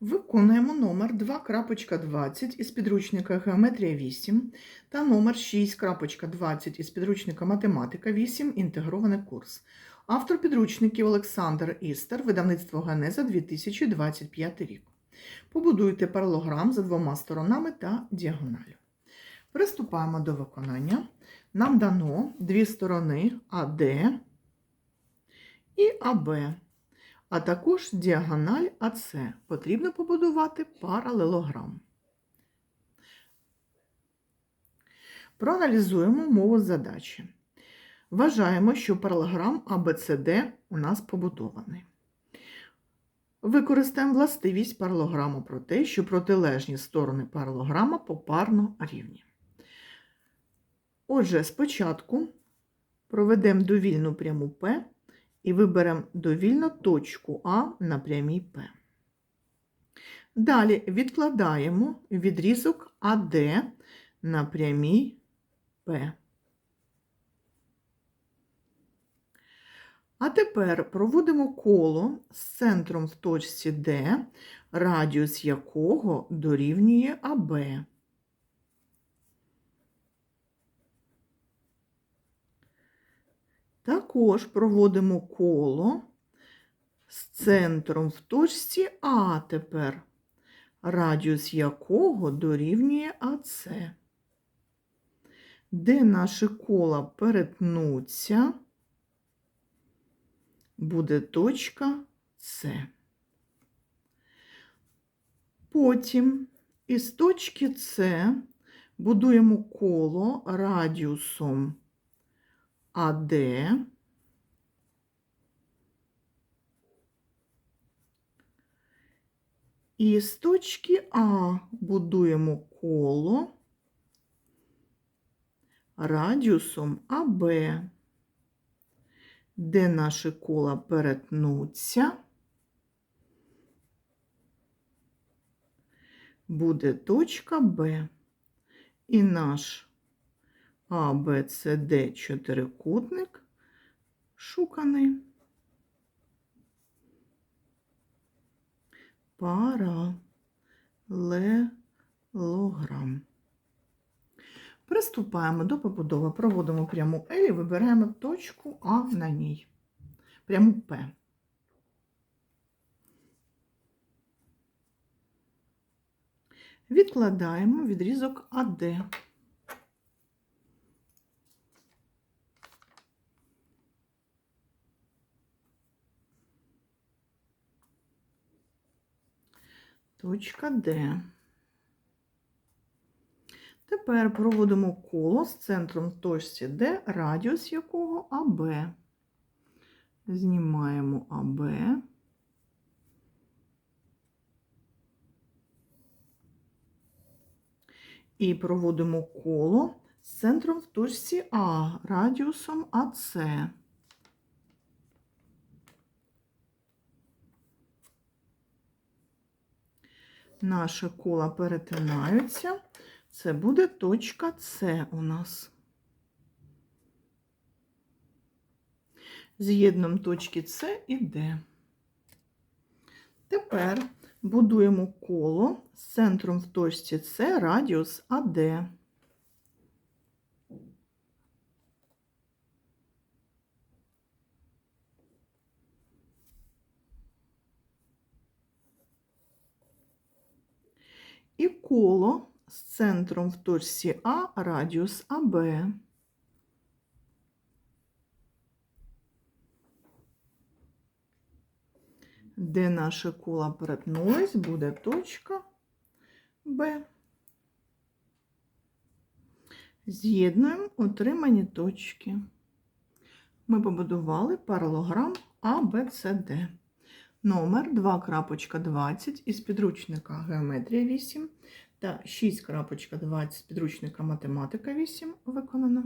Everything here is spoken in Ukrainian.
Виконуємо номер 2.20 із підручника Геометрія 8 та номер 6.20 із підручника Математика 8. Інтегрований курс. Автор підручників Олександр Істер, видавництво Генеза 2025 рік. Побудуйте паралограм за двома сторонами та діагоналю. Приступаємо до виконання. Нам дано дві сторони АД і АБ а також діагональ АС. Потрібно побудувати паралелограм. Проаналізуємо мову задачі. Вважаємо, що паралелограм ABCD у нас побудований. Використаємо властивість паралограму про те, що протилежні сторони паралограма попарно рівні. Отже, спочатку проведемо довільну пряму П і виберемо довільно точку А на прямій П. Далі відкладаємо відрізок АД на прямій П. А тепер проводимо коло з центром в точці Д, радіус якого дорівнює АБ. Також проводимо коло з центром в точці А тепер, радіус якого дорівнює АС. Де наші кола перетнуться, буде точка С. Потім із точки С будуємо коло радіусом АД і з точки А будуємо коло радіусом АБ, де наші кола перетнуться, буде точка Б. І наш а, Б, С, Д чотирикутник шуканий. Паралелограм. Приступаємо до побудови. Проводимо пряму L і вибираємо точку А на ній. Пряму П. Відкладаємо відрізок АД. Точка Д. Тепер проводимо коло з центром точці Д, радіус якого АБ. Знімаємо АБ. І проводимо коло з центром в точці А, радіусом АС. Наші кола перетинаються. Це буде точка С у нас. З'єднуємо точки С і Д. Тепер будуємо коло з центром в точці С радіус АД. І коло з центром в точці А радіус АБ. Де наше коло перетнулись, буде точка Б. З'єднуємо отримані точки. Ми побудували паралограм ABCD. Номер 2.20 із підручника Геометрія 8 та 6.20 з підручника Математика 8 виконано.